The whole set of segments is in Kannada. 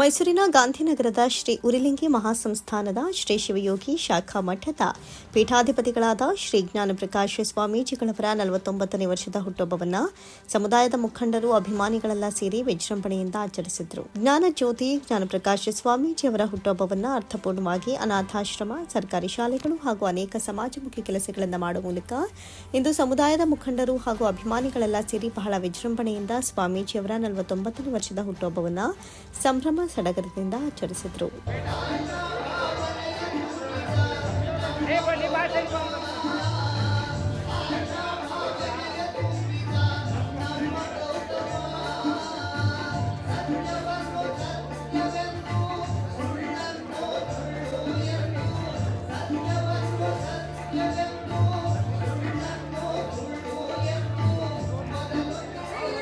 ಮೈಸೂರಿನ ಗಾಂಧಿನಗರದ ಶ್ರೀ ಉರಿಲಿಂಗಿ ಮಹಾಸಂಸ್ಥಾನದ ಶ್ರೀ ಶಿವಯೋಗಿ ಶಾಖಾ ಮಠದ ಪೀಠಾಧಿಪತಿಗಳಾದ ಶ್ರೀ ಜ್ಞಾನಪ್ರಕಾಶ ಸ್ವಾಮೀಜಿಗಳವರ ನಲವತ್ತೊಂಬತ್ತನೇ ವರ್ಷದ ಹುಟ್ಟುಹಬ್ಬವನ್ನು ಸಮುದಾಯದ ಮುಖಂಡರು, ಅಭಿಮಾನಿಗಳೆಲ್ಲ ಸೇರಿ ವಿಜೃಂಭಣೆಯಿಂದ ಆಚರಿಸಿದರು. ಜ್ಞಾನ ಜ್ಯೋತಿ ಜ್ಞಾನಪ್ರಕಾಶ ಸ್ವಾಮೀಜಿ ಅವರ ಹುಟ್ಟುಹಬ್ಬವನ್ನು ಅರ್ಥಪೂರ್ಣವಾಗಿ ಅನಾಥಾಶ್ರಮ, ಸರ್ಕಾರಿ ಶಾಲೆಗಳು ಹಾಗೂ ಅನೇಕ ಸಮಾಜಮುಖಿ ಕೆಲಸಗಳನ್ನು ಮಾಡುವ ಮೂಲಕ ಇಂದು ಸಮುದಾಯದ ಮುಖಂಡರು ಹಾಗೂ ಅಭಿಮಾನಿಗಳೆಲ್ಲ ಸೇರಿ ಬಹಳ ವಿಜೃಂಭಣೆಯಿಂದ ಸ್ವಾಮೀಜಿಯವರ ನಲವತ್ತೊಂಬತ್ತನೇ ವರ್ಷದ ಹುಟ್ಟುಹಬ್ಬವನ್ನು ಸಂಭ್ರಮ ಸಡಗರದಿಂದ ಆಚರಿಸಿದರು.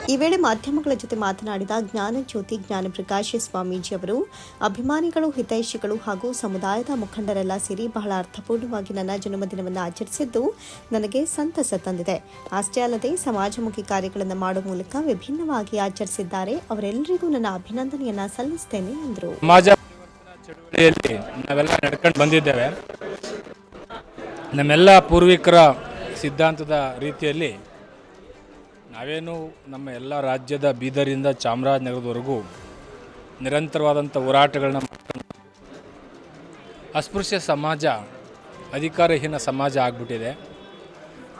ಈ ವೇಳೆ ಮಾಧ್ಯಮಗಳ ಜೊತೆ ಮಾತನಾಡಿದ ಜ್ಞಾನಜ್ಯೋತಿ ಜ್ಞಾನಪ್ರಕಾಶ ಸ್ವಾಮೀಜಿ ಅವರು, ಅಭಿಮಾನಿಗಳು, ಹಿತೈಷಿಗಳು ಹಾಗೂ ಸಮುದಾಯದ ಮುಖಂಡರೆಲ್ಲ ಸೇರಿ ಬಹಳ ಅರ್ಥಪೂರ್ಣವಾಗಿ ನನ್ನ ಜನ್ಮದಿನವನ್ನು ಆಚರಿಸಿದ್ದು ನನಗೆ ಸಂತಸ ತಂದಿದೆ. ಅಷ್ಟೇ ಅಲ್ಲದೆ ಸಮಾಜಮುಖಿ ಕಾರ್ಯಗಳನ್ನು ಮಾಡುವ ಮೂಲಕ ವಿಭಿನ್ನವಾಗಿ ಆಚರಿಸಿದ್ದಾರೆ. ಅವರೆಲ್ಲರಿಗೂ ನನ್ನ ಅಭಿನಂದನೆಯನ್ನ ಸಲ್ಲಿಸುತ್ತೇನೆ ಎಂದರು. ನಾವೆಲ್ಲ ನಡ್ಕೊಂಡು ಬಂದಿದ್ದೇವೆ. ನಮ್ಮೆಲ್ಲ ಪೂರ್ವಿಕರ ಸಿದ್ಧಾಂತದ ರೀತಿಯಲ್ಲಿ ನಾವೇನು ನಮ್ಮ ಎಲ್ಲ ರಾಜ್ಯದ ಬೀದರಿಂದ ಚಾಮರಾಜನಗರದವರೆಗೂ ನಿರಂತರವಾದಂಥ ಹೋರಾಟಗಳನ್ನ ಅಸ್ಪೃಶ್ಯ ಸಮಾಜ, ಅಧಿಕಾರಹೀನ ಸಮಾಜ ಆಗಿಬಿಟ್ಟಿದೆ.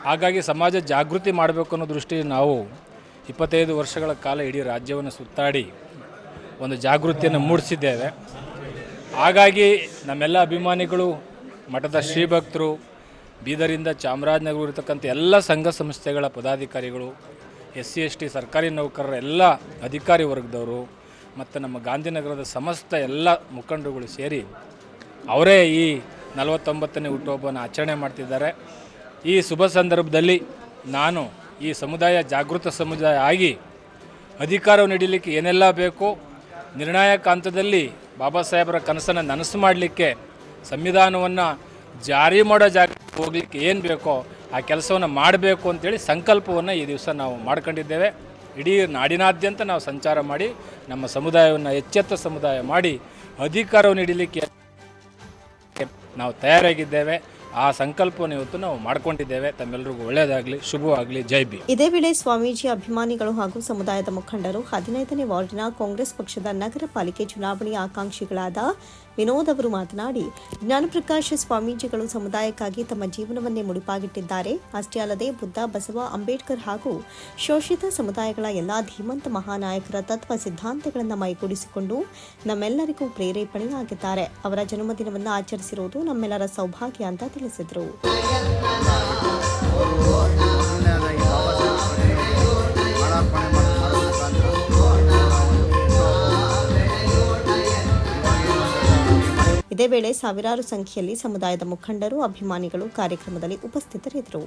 ಹಾಗಾಗಿ ಸಮಾಜ ಜಾಗೃತಿ ಮಾಡಬೇಕು ಅನ್ನೋ ದೃಷ್ಟಿ ನಾವು ಇಪ್ಪತ್ತೈದು ವರ್ಷಗಳ ಕಾಲ ಇಡೀ ರಾಜ್ಯವನ್ನು ಸುತ್ತಾಡಿ ಒಂದು ಜಾಗೃತಿಯನ್ನು ಮೂಡಿಸಿದ್ದೇವೆ. ಹಾಗಾಗಿ ನಮ್ಮೆಲ್ಲ ಅಭಿಮಾನಿಗಳು, ಮಠದ ಶ್ರೀಭಕ್ತರು ಬೀದರಿಂದ ಚಾಮರಾಜನಗರ ಇರತಕ್ಕಂಥ ಎಲ್ಲ ಸಂಘ ಸಂಸ್ಥೆಗಳ ಪದಾಧಿಕಾರಿಗಳು ಎಸ್ ಸಿ, ಎಸ್ ಟಿ, ಸರ್ಕಾರಿ ನೌಕರರ ಎಲ್ಲ ಅಧಿಕಾರಿ ವರ್ಗದವರು ಮತ್ತು ನಮ್ಮ ಗಾಂಧಿನಗರದ ಸಮಸ್ತ ಎಲ್ಲ ಮುಖಂಡರುಗಳು ಸೇರಿ ಅವರೇ ಈ ನಲವತ್ತೊಂಬತ್ತನೇ ಹುಟ್ಟುಹಬ್ಬನ ಆಚರಣೆ ಮಾಡ್ತಿದ್ದಾರೆ. ಈ ಶುಭ ಸಂದರ್ಭದಲ್ಲಿ ನಾನು ಈ ಸಮುದಾಯ, ಜಾಗೃತ ಸಮುದಾಯ ಆಗಿ ಅಧಿಕಾರ ನೀಡಲಿಕ್ಕೆ ಏನೆಲ್ಲ ಬೇಕು, ನಿರ್ಣಾಯಕ ಹಂತದಲ್ಲಿ ಬಾಬಾ ಸಾಹೇಬರ ಕನಸನ್ನು ನನಸು ಮಾಡಲಿಕ್ಕೆ, ಸಂವಿಧಾನವನ್ನು ಜಾರಿ ಮಾಡೋ ಜಾಗ ಹೋಗಲಿಕ್ಕೆ ಏನು ಬೇಕೋ ಆ ಕೆಲಸವನ್ನು ಮಾಡಬೇಕು ಅಂತೇಳಿ ಸಂಕಲ್ಪವನ್ನು ಈ ದಿವಸ ನಾವು ಮಾಡ್ಕೊಂಡಿದ್ದೇವೆ. ಇಡೀ ನಾಡಿನಾದ್ಯಂತ ನಾವು ಸಂಚಾರ ಮಾಡಿ, ನಮ್ಮ ಸಮುದಾಯವನ್ನು ಎಚ್ಚೆತ್ತ ಸಮುದಾಯ ಮಾಡಿ, ಅಧಿಕಾರವನ್ನು ಹಿಡಿಲಿಕ್ಕೆ ನಾವು ತಯಾರಾಗಿದ್ದೇವೆ. ಆ ಸಂಕಲ್ಪವನ್ನು ಇವತ್ತು ನಾವು ಮಾಡಿಕೊಂಡಿದ್ದೇವೆ. ತಮ್ಮೆಲ್ಲರಿಗೂ ಒಳ್ಳೆಯದಾಗಲಿ, ಶುಭವಾಗಲಿ. ಜೈ ಬಿ ಇದೇ ವೇಳೆ ಸ್ವಾಮೀಜಿ, ಅಭಿಮಾನಿಗಳು ಹಾಗೂ ಸಮುದಾಯದ ಮುಖಂಡರು ಹದಿನೈದನೇ ವಾರ್ಡಿನ ಕಾಂಗ್ರೆಸ್ ಪಕ್ಷದ ನಗರ ಪಾಲಿಕೆ ಚುನಾವಣೆಯ ಆಕಾಂಕ್ಷಿಗಳಾದ ವಿನೋದ್ ಅವರು ಮಾತನಾಡಿ, ಜ್ಞಾನಪ್ರಕಾಶ್ ಸ್ವಾಮೀಜಿಗಳು ಸಮುದಾಯಕ್ಕಾಗಿ ತಮ್ಮ ಜೀವನವನ್ನೇ ಮುಡಿಪಾಗಿಟ್ಟಿದ್ದಾರೆ. ಅಷ್ಟೇ ಅಲ್ಲದೆ ಬುದ್ಧ, ಬಸವ, ಅಂಬೇಡ್ಕರ್ ಹಾಗೂ ಶೋಷಿತ ಸಮುದಾಯಗಳ ಎಲ್ಲಾ ಧೀಮಂತ ಮಹಾನಾಯಕರ ತತ್ವ ಸಿದ್ಧಾಂತಗಳನ್ನು ಮೈಗೂಡಿಸಿಕೊಂಡು ನಮ್ಮೆಲ್ಲರಿಗೂ ಪ್ರೇರೇಪಣೆಯಾಗಿದ್ದಾರೆ. ಅವರ ಜನ್ಮದಿನವನ್ನು ಆಚರಿಸಿರುವುದು ನಮ್ಮೆಲ್ಲರ ಸೌಭಾಗ್ಯ ಅಂತ ತಿಳಿಸಿದರು. ಇದೇ ವೇಳೆ ಸಾವಿರಾರು ಸಂಖ್ಯೆಯಲ್ಲಿ ಸಮುದಾಯದ ಮುಖಂಡರು ಅಭಿಮಾನಿಗಳು ಕಾರ್ಯಕ್ರಮದಲ್ಲಿ ಉಪಸ್ಥಿತರಿದ್ದರು.